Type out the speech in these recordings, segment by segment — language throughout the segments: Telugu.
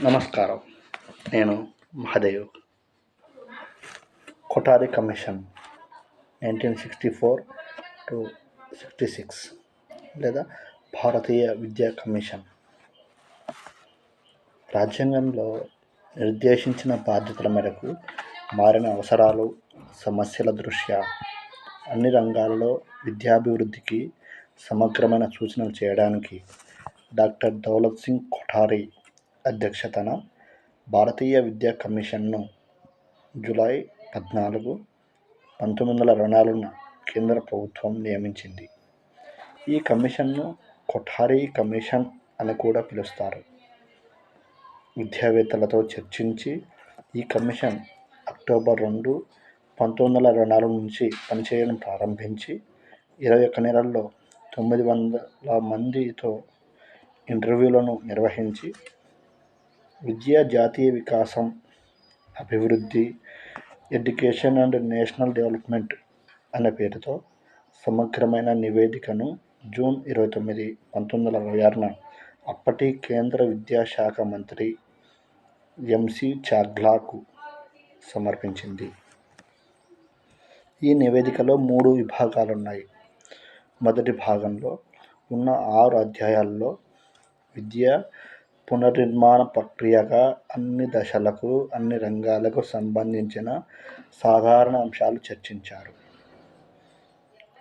నమస్కారం. నేను Mahadev. Kothari commission nineteen sixty four to sixty six లేదా భారతీయ విద్యా కమిషన్. రాజ్యాంగంలో నిర్దేశించిన బాధ్యతల మేరకు మారిన అవసరాలు సమస్యల దృష్ట్యా అన్ని రంగాలలో విద్యాభివృద్ధికి సమగ్రమైన సూచనలు చేయడానికి డాక్టర్ దౌలత్ సింగ్ కొఠారి అధ్యక్షతన భారతీయ విద్యా కమిషన్ను జూలై పద్నాలుగు పంతొమ్మిది వందల అరవై నాలుగున కేంద్ర ప్రభుత్వం నియమించింది. ఈ కమిషన్ను కొఠారి కమిషన్ అని కూడా పిలుస్తారు. విద్యావేత్తలతో చర్చించి ఈ కమిషన్ అక్టోబర్ రెండు పంతొమ్మిది వందల రుణాలు నాలుగు నుంచి పనిచేయడం ప్రారంభించి ఇరవై ఒక్క నెలల్లో తొమ్మిది వందల మందితో ఇంటర్వ్యూలను నిర్వహించి విద్యా జాతీయ వికాసం అభివృద్ధి ఎడ్యుకేషన్ అండ్ నేషనల్ డెవలప్మెంట్ అనే పేరుతో సమగ్రమైన నివేదికను జూన్ ఇరవై తొమ్మిది పంతొమ్మిది వందల అరవై ఆరున అప్పటి కేంద్ర విద్యాశాఖ మంత్రి ఎంసి చాగ్లాకు సమర్పించింది. ఈ నివేదికలో మూడు విభాగాలు ఉన్నాయి మొదటి భాగంలో ఉన్న ఆరు అధ్యాయాల్లో విద్య పునర్నిర్మాణ ప్రక్రియగా అన్ని దశలకు అన్ని రంగాలకు సంబంధించిన సాధారణ అంశాలు చర్చించారు.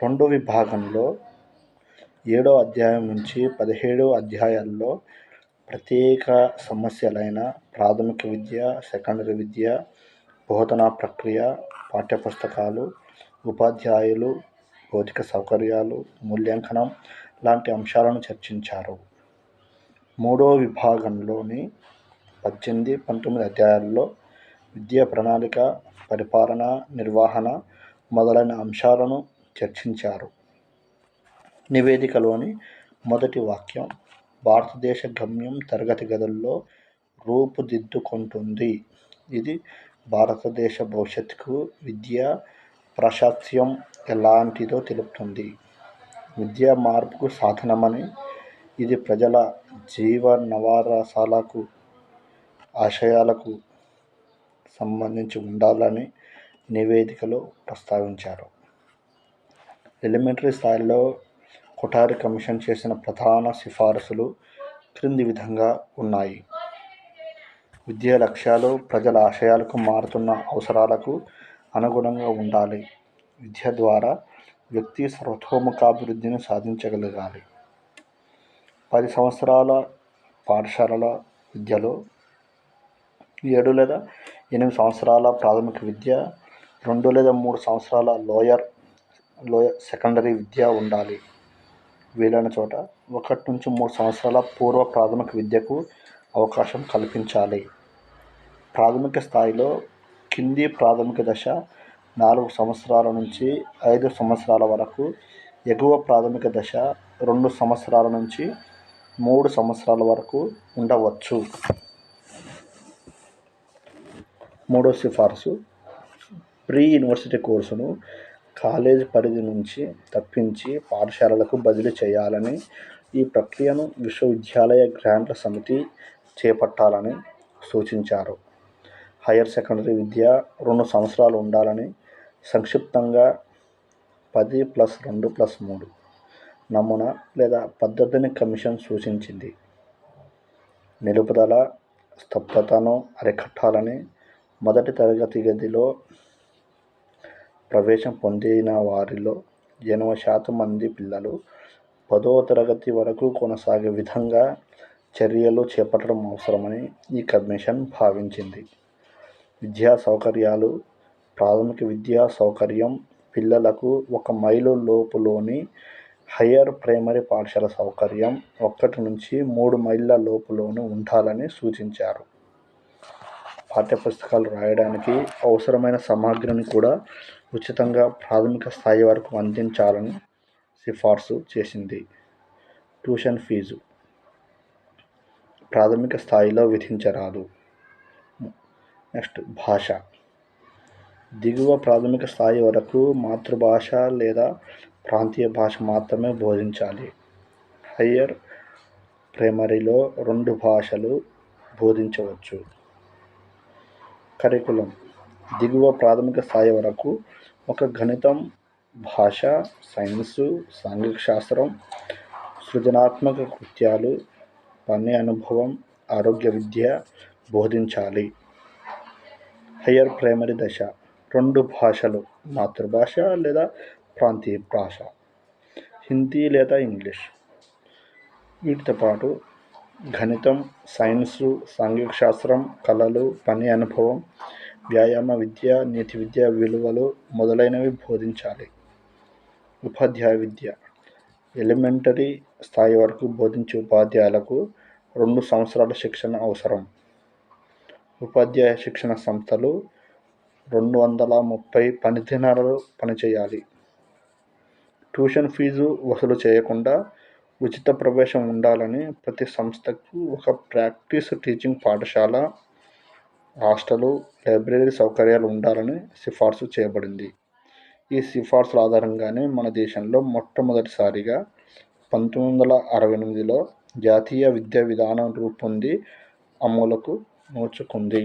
రెండో విభాగంలో ఏడో అధ్యాయం నుంచి పదిహేడో అధ్యాయాల్లో ప్రత్యేక సమస్యలైన ప్రాథమిక విద్య సెకండరీ విద్య బోధనా ప్రక్రియ పాఠ్యపుస్తకాలు ఉపాధ్యాయులు భౌతిక సౌకర్యాలు మూల్యాంకనం లాంటి అంశాలను చర్చించారు. మూడో విభాగంలోని పద్దెనిమిది పంతొమ్మిది అధ్యాయాల్లో విద్యా ప్రణాళిక పరిపాలన నిర్వహణ మొదలైన అంశాలను చర్చించారు. నివేదికలోని మొదటి వాక్యం భారతదేశ గమ్యం తరగతి గదుల్లో రూపుదిద్దుకుంటుంది. ఇది భారతదేశ భవిష్యత్తుకు విద్యా ప్రాశాస్యం ఎలాంటిదో తెలుపుతుంది. విద్యా మార్పుకు సాధనమని ఇది ప్రజల జీవనవసరాలకు ఆశయాలకు సంబంధించి ఉండాలని నివేదికలో ప్రస్తావించారు. ఎలిమెంటరీ స్థాయిలో కొఠారి కమిషన్ చేసిన ప్రధాన సిఫారసులు క్రింది విధంగా ఉన్నాయి. విద్యా లక్ష్యాలు ప్రజల ఆశయాలకు మారుతున్న అవసరాలకు అనుగుణంగా ఉండాలి. విద్య ద్వారా వ్యక్తి సర్వతోముఖాభివృద్ధిని సాధించగలగాలి. పది సంవత్సరాల పాఠశాలల విద్యలో ఏడు లేదా ఎనిమిది సంవత్సరాల ప్రాథమిక విద్య రెండు లేదా మూడు సంవత్సరాల లోయర్ లోయర్ సెకండరీ విద్య ఉండాలి. వీలైన చోట ఒకటి నుంచి మూడు సంవత్సరాల పూర్వ ప్రాథమిక విద్యకు అవకాశం కల్పించాలి. ప్రాథమిక స్థాయిలో కింది ప్రాథమిక దశ నాలుగు సంవత్సరాల నుంచి ఐదు సంవత్సరాల వరకు ఎగువ ప్రాథమిక దశ రెండు సంవత్సరాల నుంచి మూడు సంవత్సరాల వరకు ఉండవచ్చు. మూడో సిఫార్సు. ప్రీ యూనివర్సిటీ కోర్సును కాలేజ్ పరిధి నుంచి తప్పించి పాఠశాలలకు బదిలీ చేయాలని ఈ ప్రక్రియను విశ్వవిద్యాలయ గ్రాంట్ల సమితి చేపట్టాలని సూచించారు. హైయర్ సెకండరీ విద్య రెండు సంవత్సరాలు ఉండాలని సంక్షిప్తంగా పది ప్లస్ రెండు ప్లస్ మూడు. నమూనా లేదా పద్ధతిని కమిషన్ సూచించింది. నిలుపుదల స్తబ్దతను అరికట్టాలని మొదటి తరగతి గదిలో ప్రవేశం పొందిన వారిలో ఎనభై శాతం మంది పిల్లలు పదో తరగతి వరకు కొనసాగే విధంగా చర్యలు చేపట్టడం అవసరమని ఈ కమిషన్ భావించింది. విద్యా సౌకర్యాలు ప్రాథమిక విద్యా సౌకర్యం పిల్లలకు ఒక మైలు లోపులోని హయ్యర్ ప్రైమరీ పాఠశాల సౌకర్యం ఒకటి నుంచి మూడు మైళ్ళ లోపులోనూ ఉండాలని సూచించారు. పాఠ్యపుస్తకాలు రాయడానికి అవసరమైన సామాగ్రిని కూడా ఉచితంగా ప్రాథమిక స్థాయి వరకు అందించాలని సిఫార్సు చేసింది. ట్యూషన్ ఫీజు ప్రాథమిక స్థాయిలో విధించరాదు. నెక్స్ట్ భాష. దిగువ ప్రాథమిక స్థాయి వరకు మాతృభాష లేదా ప్రాంతీయ భాష మాత్రమే బోధించాలి. హయ్యర్ ప్రైమరీలో రెండు భాషలు బోధించవచ్చు. కరికులం. దిగువ ప్రాథమిక స్థాయి వరకు ఒక గణితం భాష సైన్సు సాంఘిక శాస్త్రం సృజనాత్మక కృత్యాలు పని అనుభవం ఆరోగ్య విద్య బోధించాలి. హయ్యర్ ప్రైమరీ దశ. రెండు భాషలు మాతృభాష లేదా ప్రాంతీయ భాష. హిందీ లేదా ఇంగ్లీష్. వీటితో పాటు గణితం సైన్సు సాంఘిక శాస్త్రం కళలు పని అనుభవం వ్యాయామ విద్య నీతి విద్య విలువలు మొదలైనవి బోధించాలి. ఉపాధ్యాయ విద్య. ఎలిమెంటరీ స్థాయి వరకు బోధించే ఉపాధ్యాయులకు రెండు సంవత్సరాల శిక్షణ అవసరం. ఉపాధ్యాయ శిక్షణ సంస్థలు రెండు వందల ముప్పై పని పనిచేయాలి. ట్యూషన్ ఫీజు వసూలు చేయకుండా ఉచిత ప్రవేశం ఉండాలని ప్రతి సంస్థకు ఒక ప్రాక్టీస్ టీచింగ్ పాఠశాల హాస్టలు లైబ్రరీ సౌకర్యాలు ఉండాలని సిఫార్సు చేయబడింది. ఈ సిఫార్సుల ఆధారంగానే మన దేశంలో మొట్టమొదటిసారిగా పంతొమ్మిది వందల అరవై ఎనిమిదిలో జాతీయ విద్యా విధానం రూపొంది అమలుకు నోచుకుంది.